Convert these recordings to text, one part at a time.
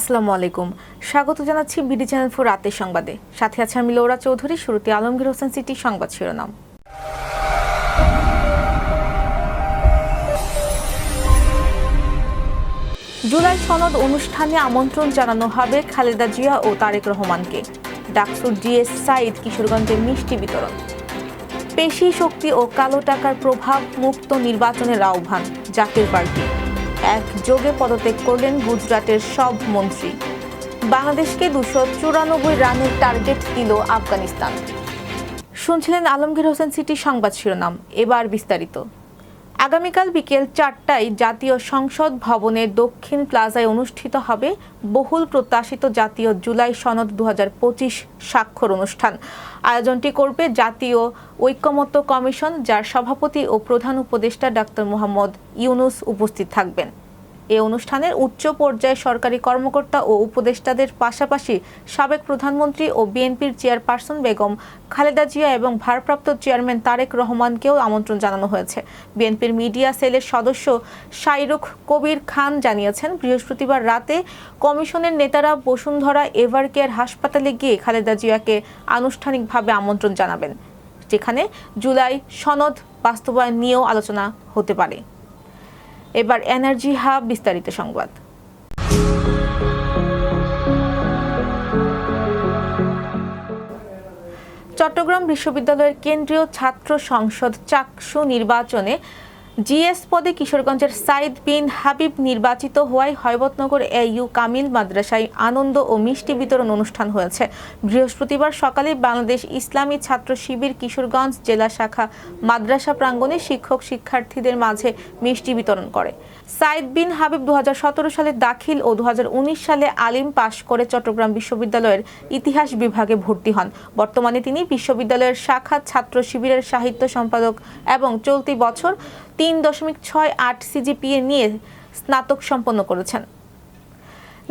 আসসালামু আলাইকুম। স্বাগত জানাচ্ছি বিডি চ্যানেল ফোর রাতের সংবাদে। সাথে আছে আমি লৌরা চৌধুরী, শুরুতে আলমগীর হোসেন সিটি সংবাদ শিরোনাম। জুলাই সনদ অনুষ্ঠানে আমন্ত্রণ জানানো হবে খালেদা জিয়া ও তারেক রহমানকে। ডাকসুর জিএস সাইদ কিশোরগঞ্জের মিষ্টি বিতরণ। পেশি শক্তি ও কালো টাকার প্রভাব মুক্ত নির্বাচনের আহ্বান জাতীয় পার্টি এক যোগে পদত্যাগ করলেন গুজরাটের সব মন্ত্রী। বাংলাদেশকে দুশো চুরানব্বই রানের টার্গেট দিল আফগানিস্তান। শুনছিলেন আলমগীর হোসেন সিটি সংবাদ শিরোনাম, এবার বিস্তারিত। আগামীকাল বিকেল চারটায় জাতীয় সংসদ ভবনের দক্ষিণ প্লাজায় অনুষ্ঠিত হবে বহুল প্রত্যাশিত জাতীয় জুলাই সনদ দু পঁচিশ স্বাক্ষর অনুষ্ঠান। আয়োজনটি করবে জাতীয় ঐক্যমত্য কমিশন, যার সভাপতি ও প্রধান উপদেষ্টা ডাক্তার মোহাম্মদ ইউনুস উপস্থিত থাকবেন। এ অনুষ্ঠানের উচ্চ পর্যায়ে সরকারি কর্মকর্তা ও উপদেষ্টাদের পাশাপাশি সাবেক প্রধানমন্ত্রী ও বিএনপির চেয়ারপারসন বেগম খালেদা জিয়া এবং ভারপ্রাপ্ত চেয়ারম্যান তারেক রহমানকেও আমন্ত্রণ জানানো হয়েছে। বিএনপির মিডিয়া সেলের সদস্য শাইরুখ কবির খান জানিয়েছেন, বৃহস্পতিবার রাতে কমিশনের নেতারা বসুন্ধরা এভারকেয়ার হাসপাতালে গিয়ে খালেদা জিয়াকে আনুষ্ঠানিকভাবে আমন্ত্রণ জানাবেন, যেখানে জুলাই সনদ বাস্তবায়ন নিয়েও আলোচনা হতে পারে। এবার এনার্জি হাব বিস্তারিত সংবাদ। চট্টগ্রাম বিশ্ববিদ্যালয়ের কেন্দ্রীয় ছাত্র সংসদ চাকসু নির্বাচনে জিএস পদে কিশোরগঞ্জের সাইদ বিন হাবিব নির্বাচিত হওয়ায় হয়বতনগর এ ইউ কামিল মাদ্রাসায় আনন্দ ও মিষ্টি বিতরণ অনুষ্ঠান হয়েছে। বৃহস্পতিবার সকালে বাংলাদেশ ইসলামী ছাত্র শিবির কিশোরগঞ্জ জেলা শাখা মাদ্রাসা প্রাঙ্গণে শিক্ষক শিক্ষার্থীদের মাঝে মিষ্টি বিতরণ করে। সাইদ বিন হাবিব দু হাজার সতেরো সালে দাখিল ও দু হাজার উনিশ সালে আলিম পাশ করে চট্টগ্রাম বিশ্ববিদ্যালয়ের ইতিহাস বিভাগে ভর্তি হন। বর্তমানে তিনি বিশ্ববিদ্যালয়ের শাখা ছাত্র শিবিরের সাহিত্য সম্পাদক এবং চলতি বছর তিন দশমিক ছয় আট সিজিপিএ নিয়ে স্নাতক সম্পন্ন করেছেন।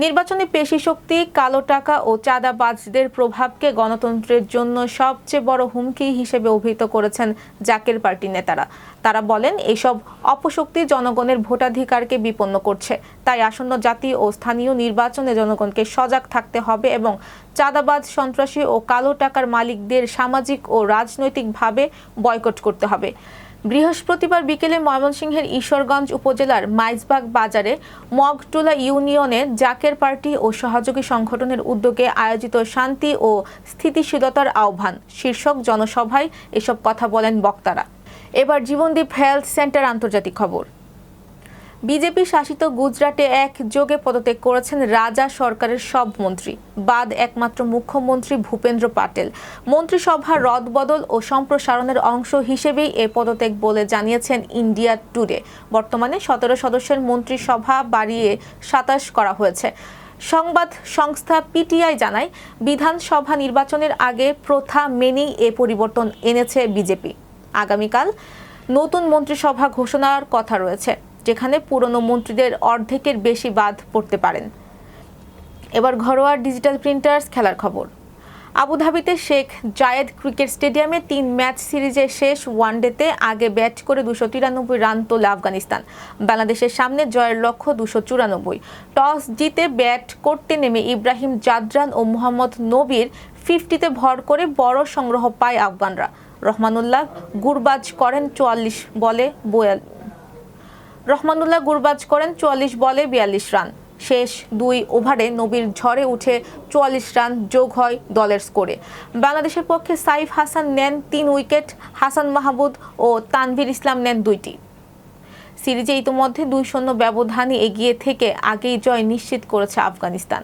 নির্বাচনে পেশি শক্তি, কালো টাকা ও চাঁদাবাজদের প্রভাবকে গণতন্ত্রের জন্য সবচেয়ে বড় হুমকি হিসেবে অভিহিত করেছেন জাকের পার্টি নেতারা। তারা বলেন, এসব অপশক্তি জনগণের ভোটাধিকারকে বিপন্ন করছে। তাই আসন্ন জাতীয় ও স্থানীয় নির্বাচনে জনগণকে সজাগ থাকতে হবে এবং চাঁদাবাজ, সন্ত্রাসী ও কালো টাকার মালিকদের সামাজিক ও রাজনৈতিকভাবে বয়কট করতে হবে। বৃহস্পতিবার বিকেলে ময়মনসিংহের ঈশ্বরগঞ্জ উপজেলার মাইজবাগ বাজারে মগটুলা ইউনিয়নে জাকের পার্টি ও সহযোগী সংগঠনের উদ্যোগে আয়োজিত শান্তি ও স্থিতিশীলতার আহ্বান। শীর্ষক জনসভায় এসব কথা বলেন বক্তারা। এবার জীবনদীপ হেলথ সেন্টার আন্তর্জাতিক খবর। বিজেপি শাসিত গুজরাটে এক যোগে পদত্যাগ করেছেন রাজা সরকারের সব মন্ত্রী। বাদ একমাত্র মুখ্যমন্ত্রী ভূপেন্দ্র পাটেল। মন্ত্রিসভা রদবদল ও সম্প্রসারণের অংশ হিসেবেই এ পদত্যাগ বলে জানিয়েছেন ইন্ডিয়া টুডে। বর্তমানে সতেরো সদস্যের মন্ত্রিসভা বাড়িয়ে সাতাশ করা হয়েছে। সংবাদ সংস্থা পিটিআই জানায়, বিধানসভা নির্বাচনের আগে প্রথা মেনেই এ পরিবর্তন এনেছে বিজেপি। আগামীকাল নতুন মন্ত্রিসভা ঘোষণার কথা রয়েছে। যেখানে পুরনো মন্ত্রীদের অর্ধেকের বেশি বাদ পড়তে পারেন। এবার ঘরোয়া ডিজিটাল প্রিন্টার্স খেলার খবর। আবুধাবিতে শেখ জায়েদ ক্রিকেট স্টেডিয়ামে তিন ম্যাচ সিরিজের শেষ ওয়ানডেতে আগে ব্যাট করে দুশো তিরানব্বই রান তোলে আফগানিস্তান। বাংলাদেশের সামনে জয়ের লক্ষ্য দুশো চুরানব্বই। টস জিতে ব্যাট করতে নেমে ইব্রাহিম জাদরান ও মোহাম্মদ নবীর ফিফটিতে ভর করে বড় সংগ্রহ পায় আফগানরা। রহমানুল্লাহ গুরবাজ করেন চুয়াল্লিশ বলে বয়াল রহমানুল্লাহ গুরবাজ করেন চুয়াল্লিশ বলে বিয়াল্লিশ রান। শেষ দুই ওভারে নবীর ঝড়ে উঠে চুয়াল্লিশ রান যোগ হয় দলের স্কোরে। বাংলাদেশের পক্ষে সাইফ হাসান নেন তিন উইকেট, হাসান মাহমুদ ও তানভীর ইসলাম নেন দুইটি। সিরিজে ইতিমধ্যে দুই শূন্য ব্যবধানে এগিয়ে থেকে আগেই জয় নিশ্চিত করেছে আফগানিস্তান।